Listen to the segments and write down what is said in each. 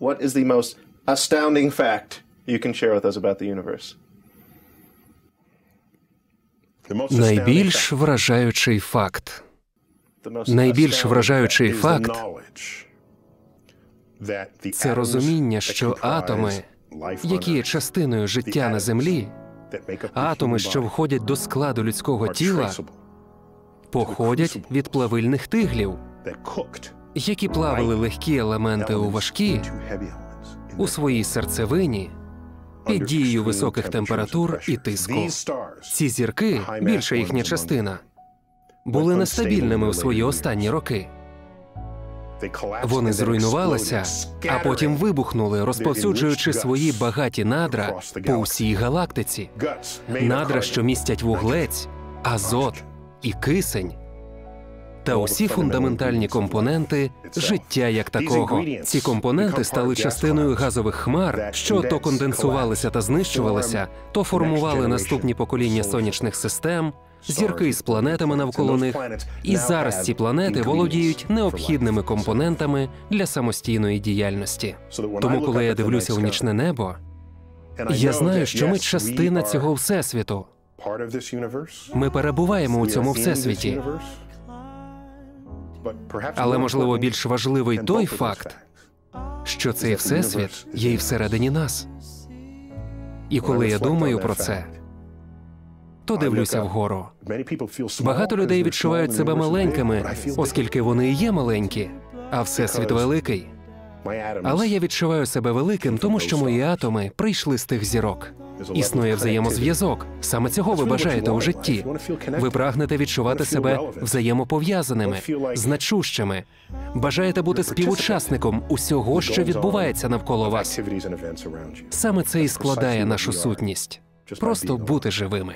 What is the most astounding fact you can share with us about the universe? The most astounding Найбільш fact- вражаючий факт. The most Найбільш astounding вражаючий is the факт knowledge that the це atoms розуміння, that що атоми, life on які є Earth, частиною життя на землі, that make up the атоми, що входять до складу людського тіла, походять від плавильних тиглів, які плавили легкі елементи у важкі у своїй серцевині під дією високих температур і тиску. Ці зірки, більша їхня частина, були нестабільними у свої останні роки. Вони зруйнувалися, а потім вибухнули, розповсюджуючи свої багаті надра по усій галактиці. Надра, що містять вуглець, азот і кисень. Та усі фундаментальні компоненти життя як такого. Ці компоненти стали частиною газових хмар, що то конденсувалися та знищувалися, то формували наступні покоління сонячних систем, зірки з планетами навколо них. І зараз ці планети володіють необхідними компонентами для самостійної діяльності. Тому, коли я дивлюся у нічне небо, я знаю, що ми частина цього всесвіту. Ми перебуваємо у цьому всесвіті. Але можливо більш важливий той факт, що цей всесвіт є і всередині нас. І коли я думаю про це, то дивлюся вгору. Багато людей відчувають себе маленькими, оскільки вони і є маленькі, а всесвіт великий. Але я відчуваю себе великим, тому що мої атоми прийшли з тих зірок. Існує взаємозв'язок. Саме цього ви бажаєте у житті. Ви прагнете відчувати себе взаємопов'язаними, значущими. Бажаєте бути співучасником усього, що відбувається навколо вас. Саме це і складає нашу сутність просто бути живими.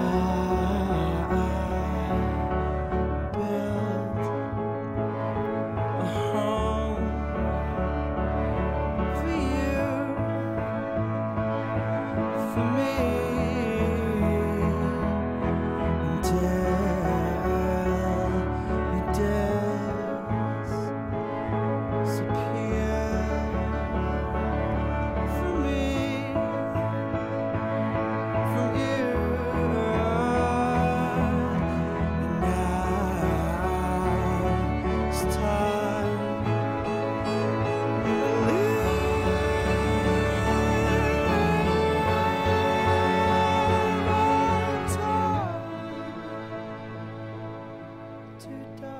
Ah. to die.